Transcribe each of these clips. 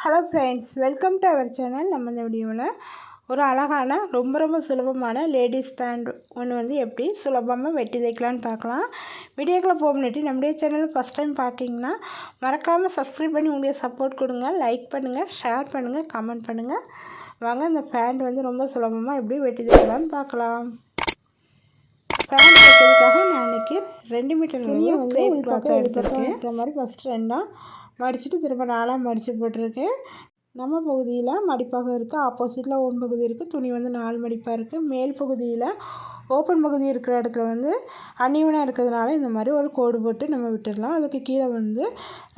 Hello friends welcome to our channel நம்ம இந்த வீடியோவில் ஒரு அழகான ரொம்ப ரொம்ப சுலபமான லேடிஸ் பேண்ட் ஒன்று வந்து எப்படி சுலபமாக வெட்டி தைக்கலான்னு பார்க்கலாம். வீடியோக்குள்ளே போக முன்னாடி நம்முடைய சேனல் ஃபஸ்ட் டைம் பார்க்கிங்கன்னா மறக்காமல் சப்ஸ்கிரைப் பண்ணி உங்களுடைய சப்போர்ட் கொடுங்க. லைக் பண்ணுங்கள் ஷேர் பண்ணுங்கள் கமெண்ட் பண்ணுங்கள் வாங்க இந்த பேண்ட் வந்து ரொம்ப சுலபமாக எப்படி வெட்டி தைக்கலான்னு பார்க்கலாம். பேண்ட் தைக்கிறதுக்காக நான் இன்றைக்கி ரெண்டு மீட்டர் வந்து கிரேப் கிளாத்தை எடுத்துருக்கேன். மாதிரி ஃபஸ்ட்டு ரெண்டாக மடிச்சுட்டு திரும்ப நாலாக மடித்து போட்டிருக்கேன். நம்ம பகுதியில் மடிப்பாக இருக்குது ஆப்போசிட்டில் ஓன் பகுதி இருக்குது துணி வந்து நாலு மடிப்பாக இருக்குது மேல் பகுதியில் ஓப்பன் பகுதி இருக்கிற இடத்துல வந்து அன்னிவனாக இருக்கிறதுனால இந்த மாதிரி ஒரு கோடு போட்டு நம்ம விட்டுடலாம். அதுக்கு கீழே வந்து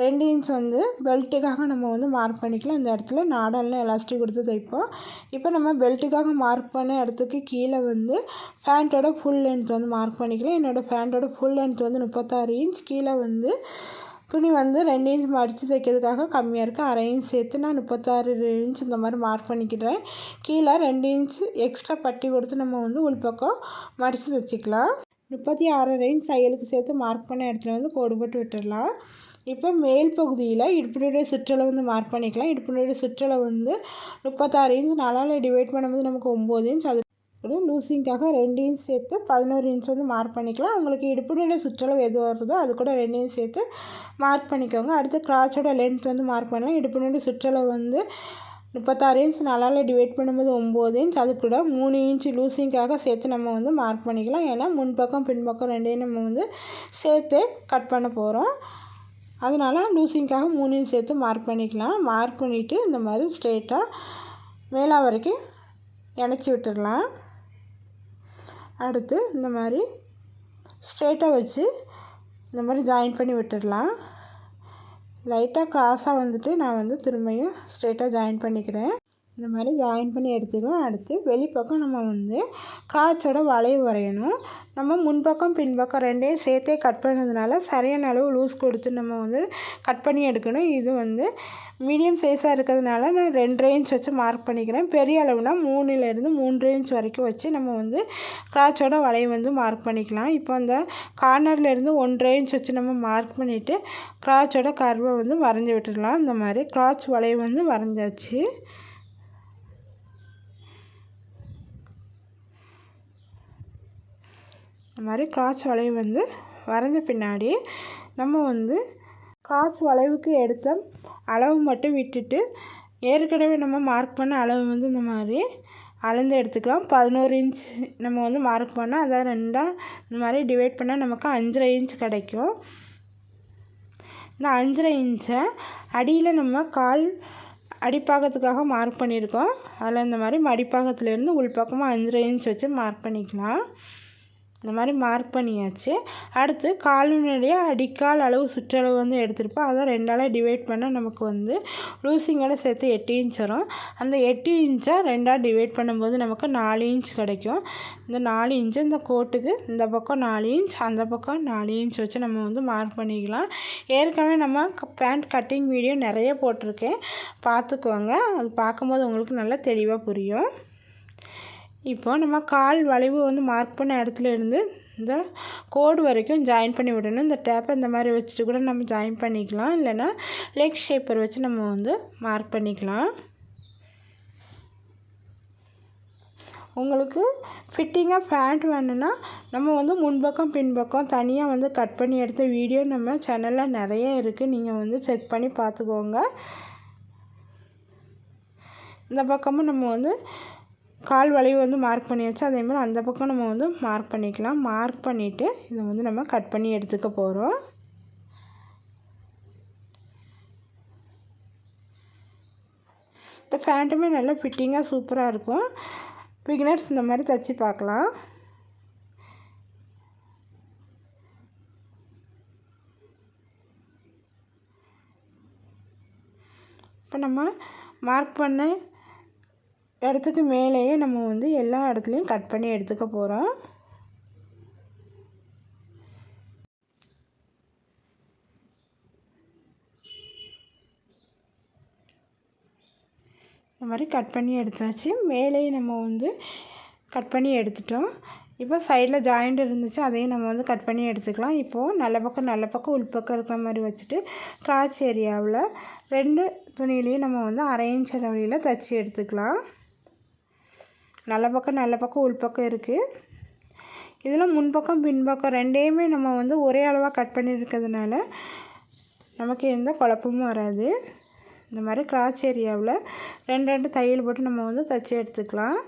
ரெண்டு இன்ச் வந்து பெல்ட்டுக்காக நம்ம வந்து மார்க் பண்ணிக்கலாம். இந்த இடத்துல நாடல்னு எலாஸ்டிக் கொடுத்து தைப்போம். இப்போ நம்ம பெல்ட்டுக்காக மார்க் பண்ண இடத்துக்கு கீழே வந்து ஃபேண்ட்டோட ஃபுல் லென்த் வந்து மார்க் பண்ணிக்கலாம். என்னோடய ஃபேண்ட்டோட ஃபுல் லென்த் வந்து முப்பத்தாறு இன்ச் கீழே வந்து துணி வந்து ரெண்டு இன்ச் மடித்து தைக்கிறதுக்காக கம்மியாக இருக்குது அரை இன்ச் சேர்த்து நான் முப்பத்தாறு இன்ச் இந்த மாதிரி மார்க் பண்ணிக்கிறேன். கீழே ரெண்டு இன்ச் எக்ஸ்ட்ரா பட்டி கொடுத்து நம்ம வந்து உள்பக்கம் மடித்து தைச்சிக்கலாம். முப்பத்தி ஆறு இன்ச் தையலுக்கு சேர்த்து மார்க் பண்ண இடத்துல வந்து கோடு போட்டு விட்டுடலாம் இப்போ மேல் பகுதியில் இடுப்பினுடைய சுற்றளவு வந்து மார்க் பண்ணிக்கலாம். இடுப்பினுடைய சுற்றளவு வந்து முப்பத்தாறு இன்ச் நாலால் டிவைட் பண்ணும்போது நமக்கு ஒம்பது இன்ச் அது லூசிங்காக ரெண்டு இன்ச் சேர்த்து பதினோரு இன்ச் வந்து மார்க் பண்ணிக்கலாம். உங்களுக்கு இடுப்புடைய சுற்றளவு எது வருதோ அது கூட ரெண்டு இன்ச் சேர்த்து மார்க் பண்ணிக்கோங்க. அடுத்து கிராச்சோட லென்த் வந்து மார்க் பண்ணலாம். இடுப்பினுடைய சுற்றளவு வந்து முப்பத்தாறு இன்ச் நாலால் டிவைட் பண்ணும்போது ஒம்பது இன்ச் அது கூட மூணு இன்ச் லூசிங்காக சேர்த்து நம்ம வந்து மார்க் பண்ணிக்கலாம். ஏன்னா முன்பக்கம் பின்பக்கம் ரெண்டையும் நம்ம வந்து சேர்த்து கட் பண்ண போகிறோம் அதனால் லூசிங்காக மூணு இன்ச் சேர்த்து மார்க் பண்ணிக்கலாம். மார்க் பண்ணிவிட்டு இந்த மாதிரி ஸ்ட்ரெயிட்டாக மேலே வரைக்கும் இணைச்சி விட்டுடலாம். அடுத்து இந்த மாதிரி ஸ்ட்ரெயிட்டாக வச்சு இந்த மாதிரி ஜாயின் பண்ணி விட்டுடலாம். லைட்டாக க்ராஸாக வந்துட்டு நான் வந்து திரும்பியும் ஸ்ட்ரெயிட்டாக ஜாயின் பண்ணிக்கிறேன். இந்த மாதிரி ஜாயின் பண்ணி எடுத்துக்கலாம். அடுத்து வெளிப்பக்கம் நம்ம வந்து கிராச்சோட வளைவு வரையணும். நம்ம முன்பக்கம் பின்பக்கம் ரெண்டையும் சேர்த்தே கட் பண்ணதுனால சரியான அளவு லூஸ் கொடுத்து நம்ம வந்து கட் பண்ணி எடுக்கணும். இது வந்து மீடியம் சைஸாக இருக்கிறதுனால நான் ரெண்டு ரேஞ்ச் வச்சு மார்க் பண்ணிக்கிறேன். பெரிய அளவுனா மூணுலேருந்து மூணு ரேஞ்ச் வரைக்கும் வச்சு நம்ம வந்து கிராச்சோட வளைவு வந்து மார்க் பண்ணிக்கலாம். இப்போ அந்த கார்னர்லேருந்து ஒன் ரேஞ்ச் வச்சு நம்ம மார்க் பண்ணிவிட்டு கிராச்சோட கர்வை வந்து வரைஞ்சி விட்டுடலாம். இந்த மாதிரி கிராச் வளைவு வந்து வரைஞ்சாச்சு. இந்த மாதிரி கிராச் வளைவு வந்து வரைஞ்ச பின்னாடி நம்ம வந்து கிராச் வளைவுக்கு எடுத்த அளவு மட்டும் விட்டுட்டு ஏற்கனவே நம்ம மார்க் பண்ண அளவு வந்து இந்த மாதிரி அளந்து எடுத்துக்கலாம். பதினோரு இன்ச் நம்ம வந்து மார்க் பண்ணால் அதை ரெண்டாக இந்த மாதிரி டிவைட் பண்ணால் நமக்கு அஞ்சரை இன்ச் கிடைக்கும். இந்த அஞ்சரை இன்ச்சை அடியில் நம்ம கால் அடிப்பாகத்துக்காக மார்க் பண்ணியிருக்கோம். அதில் இந்த மாதிரி மடிப்பாகத்துலேருந்து உள்பாக்கமாக அஞ்சரை இன்ச் வச்சு மார்க் பண்ணிக்கலாம். இந்த மாதிரி மார்க் பண்ணியாச்சு. அடுத்து காலினுடைய அடிக்கால் அளவு சுற்றளவு வந்து எடுத்திருப்போம். அதை ரெண்டாலாக டிவைட் பண்ணால் நமக்கு வந்து லூசிங்கோட சேர்த்து எட்டு இன்ச் வரும். அந்த எட்டு இன்ச்சை ரெண்டாக டிவைட் பண்ணும்போது நமக்கு நாலு இன்ச் கிடைக்கும். இந்த நாலு இன்ச்சு இந்த கோட்டுக்கு இந்த பக்கம் நாலு இன்ச் அந்த பக்கம் நாலு இன்ச் வச்சு நம்ம வந்து மார்க் பண்ணிக்கலாம். ஏற்கனவே நம்ம பேண்ட் கட்டிங் வீடியோ நிறைய போட்டிருக்கேன். பார்த்துக்கோங்க. அது பார்க்கும்போது உங்களுக்கு நல்லா தெளிவாக புரியும். இப்போ நம்ம கால் வளைவு வந்து மார்க் பண்ண இடத்துல இருந்து இந்த கோடு வரைக்கும் ஜாயின் பண்ணி விடணும். இந்த டேப்பை இந்த மாதிரி வச்சுட்டு கூட நம்ம ஜாயின் பண்ணிக்கலாம். இல்லைன்னா லெக் ஷேப்பர் வச்சு நம்ம வந்து மார்க் பண்ணிக்கலாம். உங்களுக்கு ஃபிட்டிங்காக பேண்ட் வேணும்னா நம்ம வந்து முன்பக்கம் பின்பக்கம் தனியாக வந்து கட் பண்ணி எடுத்த வீடியோ நம்ம சேனலில் நிறைய இருக்குது நீங்கள் வந்து செக் பண்ணி பார்த்துக்கோங்க. இந்த பக்கமும் நம்ம வந்து கால் வளைவு வந்து மார்க் பண்ணியாச்சு. அதே மாதிரி அந்த பக்கம் நம்ம வந்து மார்க் பண்ணிக்கலாம். மார்க் பண்ணிவிட்டு இதை வந்து நம்ம கட் பண்ணி எடுத்துக்க போகிறோம் இந்த ஃபேண்ட்டுமே நல்லா ஃபிட்டிங்காக சூப்பராக இருக்கும். பிகினர்ஸ் இந்த மாதிரி தைச்சி பார்க்கலாம். இப்போ நம்ம மார்க் பண்ண இடத்துக்கு மேலேயே நம்ம வந்து எல்லா இடத்துலையும் கட் பண்ணி எடுத்துக்க போகிறோம் இந்த மாதிரி கட் பண்ணி எடுத்தாச்சு. மேலேயே நம்ம வந்து கட் பண்ணி எடுத்துட்டோம். இப்போ சைடில் ஜாயிண்ட் இருந்துச்சு. அதையும் நம்ம வந்து கட் பண்ணி எடுத்துக்கலாம். இப்போது நல்ல பக்கம் நல்ல பக்கம் உள்பக்கம் இருக்கிற மாதிரி வச்சுட்டு கிராச் ஏரியாவில் ரெண்டு துணியிலையும் நம்ம வந்து அரை இன்ச் அளவில் தைச்சி எடுத்துக்கலாம். நல்ல பக்கம் நல்ல பக்கம் உள்பக்கம் இருக்குது இதில் முன்பக்கம் பின்பக்கம் ரெண்டையுமே நம்ம வந்து ஒரே அளவாக கட் பண்ணியிருக்கிறதுனால நமக்கு எந்த குழப்பமும் வராது. இந்த மாதிரி கிராச் ஏரியாவில் ரெண்டு ரெண்டு தையல் போட்டு நம்ம வந்து தைச்சி எடுத்துக்கலாம்.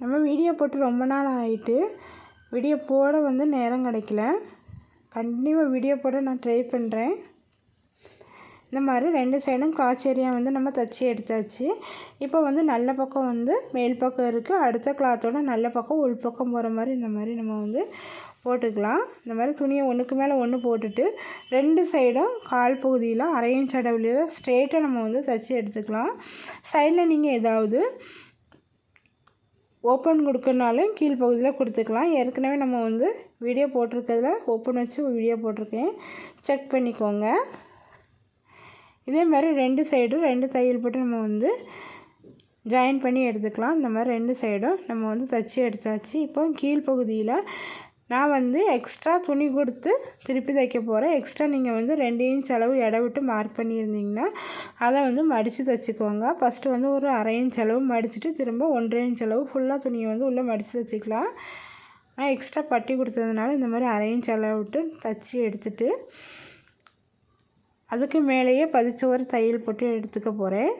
நம்ம வீடியோ போட்டு ரொம்ப நாள் ஆகிட்டு வீடியோ போட வந்து நேரம் கிடைக்கல. கண்டிப்பாக வீடியோ போட நான் ட்ரை பண்ணுறேன் இந்த மாதிரி ரெண்டு சைடும் கிளாச் ஏரியா வந்து நம்ம தைச்சி எடுத்தாச்சு. இப்போ வந்து நல்ல பக்கம் வந்து மேல் பக்கம் இருக்குது அடுத்த கிளாத்தோட நல்ல பக்கம் உள் பக்கம் போகிற மாதிரி இந்த மாதிரி நம்ம வந்து போட்டுக்கலாம். இந்த மாதிரி துணியை ஒன்றுக்கு மேலே ஒன்று போட்டுட்டு ரெண்டு சைடும் கால் பகுதியில் அரை அடவுலையில் ஸ்ட்ரெயிட்டாக நம்ம வந்து தைச்சி எடுத்துக்கலாம். சைடில் நீங்கள் ஏதாவது ஓப்பன் கொடுக்கறனாலும் கீழ் பகுதியில் கொடுத்துக்கலாம். ஏற்கனவே நம்ம வந்து வீடியோ போட்டிருக்கிறதுல ஓப்பன் வச்சு வீடியோ போட்டிருக்கேன். செக் பண்ணிக்கோங்க. இதே மாதிரி ரெண்டு சைடும் ரெண்டு தையல் போட்டு நம்ம வந்து ஜாயின் பண்ணி எடுத்துக்கலாம். இந்த மாதிரி ரெண்டு சைடும் நம்ம வந்து தைச்சி எடுத்தாச்சு. இப்போ கீழ்ப்பகுதியில் நான் வந்து எக்ஸ்ட்ரா துணி கொடுத்து திருப்பி தைக்க போகிறேன் எக்ஸ்ட்ரா நீங்கள் வந்து ரெண்டு இன்ச் அளவு எடை விட்டு மார்க் பண்ணியிருந்தீங்கன்னா அதை வந்து மடித்து தைச்சிக்கோங்க. ஃபஸ்ட்டு வந்து ஒரு அரை இன்ச் அளவு மடிச்சுட்டு திரும்ப ஒன்றரை இன்ச் அளவு ஃபுல்லாக துணியை வந்து உள்ளே மடித்து தைச்சிக்கலாம். நான் எக்ஸ்ட்ரா பட்டி கொடுத்ததுனால இந்த மாதிரி அரை இன்ச் அளவு விட்டு தைச்சி எடுத்துகிட்டு அதுக்கு மேலேயே பதிச்சோறு ஒரு தையல் போட்டு எடுத்துக்க போகிறேன்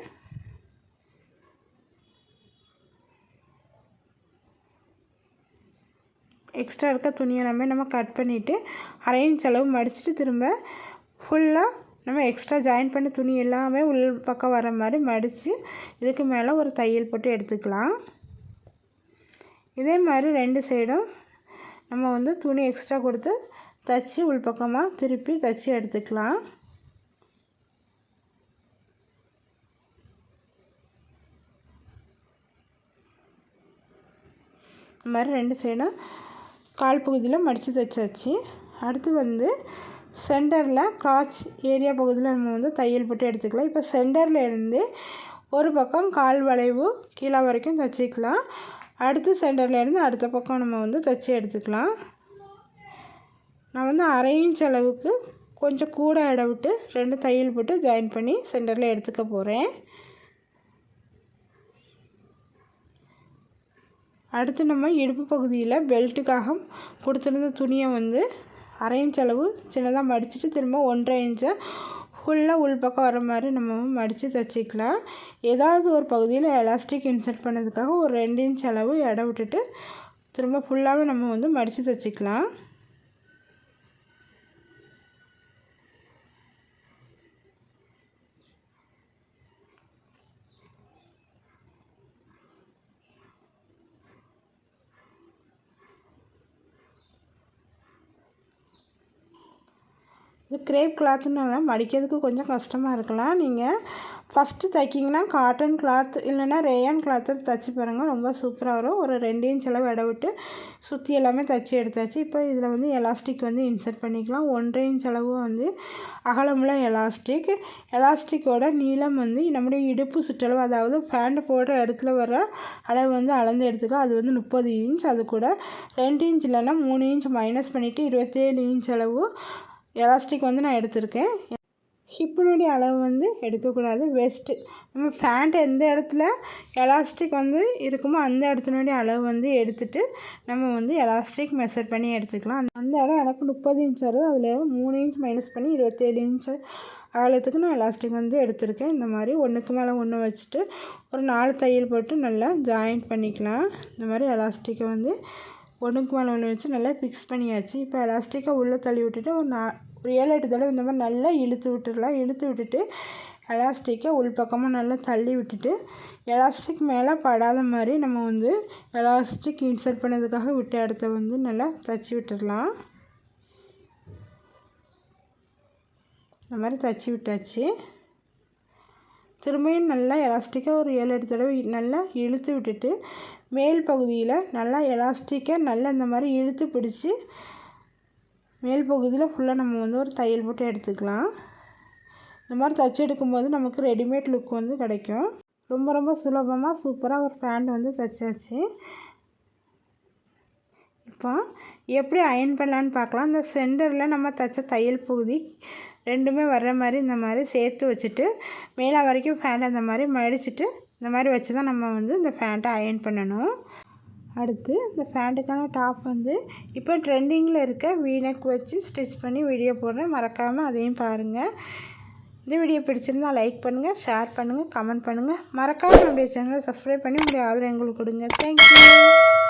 எக்ஸ்ட்ரா இருக்க துணி எல்லாமே நம்ம கட் பண்ணிவிட்டு அரை அளவு மடிச்சுட்டு திரும்ப ஃபுல்லாக நம்ம எக்ஸ்ட்ரா ஜாயின் பண்ண துணி எல்லாமே உள் பக்கம் வர மாதிரி மடித்து இதுக்கு மேலே ஒரு தையல் போட்டு எடுத்துக்கலாம். இதே மாதிரி ரெண்டு சைடும் நம்ம வந்து துணி எக்ஸ்ட்ரா கொடுத்து தைச்சி உள்பக்கமாக திருப்பி தைச்சி எடுத்துக்கலாம். இந்த மாதிரி ரெண்டு சைடும் கால் பகுதியில் மடித்து தைச்சாச்சு அடுத்து வந்து சென்டரில் கிராச் ஏரியா பகுதியில் நம்ம வந்து தையல் போட்டு எடுத்துக்கலாம். இப்போ சென்டரில் இருந்து ஒரு பக்கம் கால் வளைவு கீழே வரைக்கும் தைச்சிக்கலாம். அடுத்து சென்டர்லேருந்து அடுத்த பக்கம் நம்ம வந்து தைச்சி எடுத்துக்கலாம். நான் வந்து அரை இன்ச் அளவுக்கு கொஞ்சம் கூட இட விட்டு ரெண்டு தையல் போட்டு ஜாயின் பண்ணி சென்டரில் எடுத்துக்க போகிறேன் அடுத்து நம்ம இடுப்பு பகுதியில் பெல்ட்டுக்காக கொடுத்துருந்த துணியை வந்து அரை இன்ச் அளவு சின்னதாக மடிச்சுட்டு திரும்ப ஒன்றரை இன்ச்சை ஃபுல்லாக உள்பக்கம் வர மாதிரி நம்ம மடித்து தைச்சிக்கலாம். ஏதாவது ஒரு பகுதியில் எலாஸ்டிக் இன்சர்ட் பண்ணதுக்காக ஒரு ரெண்டு இன்ச் அளவு இடம் விட்டுட்டு திரும்ப ஃபுல்லாகவே நம்ம வந்து மடித்து தைச்சிக்கலாம். இது கிரேப் கிளாத்துனால மடிக்கிறதுக்கு கொஞ்சம் கஷ்டமாக இருக்கலாம். நீங்கள் ஃபஸ்ட்டு தைக்கிங்கன்னா காட்டன் கிளாத் இல்லைன்னா ரேயான் கிளாத்து தைச்சி பாருங்கள் ரொம்ப சூப்பராக வரும். ஒரு ரெண்டு இன்ச் அளவு இட விட்டு சுற்றி எல்லாமே தைச்சி எடுத்தாச்சு. இப்போ இதில் வந்து எலாஸ்டிக் வந்து இன்சர்ட் பண்ணிக்கலாம். ஒன்றரை இன்ச் அளவு வந்து அகலமுள்ள எலாஸ்டிக் எலாஸ்டிக்கோட நீளம் வந்து நம்முடைய இடுப்பு சுற்றளவு அதாவது பேண்ட் போடுற இடத்துல வர அளவு வந்து அளந்து எடுத்துக்கலாம். அது வந்து முப்பது இன்ச் அது கூட ரெண்டு இன்ச் இல்லைன்னா மூணு இன்ச் மைனஸ் பண்ணிவிட்டு இருபத்தேழு இன்ச் அளவு எலாஸ்டிக் வந்து நான் எடுத்திருக்கேன். ஹிப்பினுடைய அளவு வந்து எடுக்கக்கூடாது. வெஸ்ட்டு நம்ம ஃபேண்ட் எந்த இடத்துல எலாஸ்டிக் வந்து இருக்குமோ அந்த இடத்தினுடைய அளவு வந்து எடுத்துகிட்டு நம்ம வந்து எலாஸ்டிக் மெஷர் பண்ணி எடுத்துக்கலாம். அந்த இடம் எனக்கு முப்பது இன்ச் வருது. அதில் மூணு இன்ச் மைனஸ் பண்ணி இருபத்தேழு இன்ச்சு அகலத்துக்கு நான் எலாஸ்டிக் வந்து எடுத்திருக்கேன். இந்த மாதிரி ஒன்றுக்கு மேலே ஒன்று வச்சுட்டு ஒரு நாலு தையல் போட்டு நல்லா ஜாயின் பண்ணிக்கலாம். இந்த மாதிரி எலாஸ்டிக்கை வந்து ஒன்றுக்கு மேலே ஒன்று வச்சு நல்லா ஃபிக்ஸ் பண்ணியாச்சு. இப்போ எலாஸ்டிக்காக உள்ளே தள்ளி விட்டுட்டு ஒரு நா ஒரு ஏழு எட்டு தடவை இந்த மாதிரி நல்லா இழுத்து விட்டுடலாம். இழுத்து விட்டுட்டு எலாஸ்டிக்கை உள்பக்கமாக நல்லா தள்ளி விட்டுட்டு எலாஸ்டிக் மேலே படாத மாதிரி நம்ம வந்து எலாஸ்டிக் இன்சர்ட் பண்ணதுக்காக விட்ட இடத்த வந்து நல்லா தச்சு விட்டுடலாம். இந்த மாதிரி தச்சு விட்டாச்சு. திரும்பியும் நல்லா எலாஸ்டிக்காக ஒரு ஏழு எட்டு தடவை நல்லா இழுத்து விட்டுட்டு மேல் பகுதியில் நல்லா எலாஸ்டிக்காக நல்லா இந்த மாதிரி இழுத்து பிடிச்சி மேல் பகுதியில் ஃபுல்லாக நம்ம வந்து ஒரு தையல் போட்டு எடுத்துக்கலாம். இந்த மாதிரி தச்சு எடுக்கும்போது நமக்கு ரெடிமேட் லுக் வந்து கிடைக்கும். ரொம்ப ரொம்ப சுலபமாக சூப்பராக ஒரு பேண்ட் வந்து தைச்சாச்சு. இப்போ எப்படி அயன் பண்ணலான்னு பார்க்கலாம். இந்த சென்டரில் நம்ம தைச்ச தையல் பகுதி ரெண்டுமே வர்ற மாதிரி இந்த மாதிரி சேர்த்து வச்சுட்டு மேலே வரைக்கும் ஃபேண்ட் அந்த மாதிரி மடிச்சுட்டு இந்த மாதிரி வச்சு தான் நம்ம வந்து இந்த ஃபேண்ட்டை அயன் பண்ணணும். அடுத்து இந்த ஃபேண்ட்டுக்கான டாப் வந்து இப்போ ட்ரெண்டிங்கில் இருக்க வீனக் வச்சு ஸ்டிச் பண்ணி வீடியோ போடுறேன். மறக்காமல் அதையும் பாருங்கள் இந்த வீடியோ பிடிச்சிருந்தால் லைக் பண்ணுங்கள் ஷேர் பண்ணுங்கள் கமெண்ட் பண்ணுங்கள் மறக்காமல் நம்முடைய சேனலை சப்ஸ்கிரைப் பண்ணி உங்களுடைய ஆதரவு எங்களுக்கு கொடுங்க. தேங்க்யூ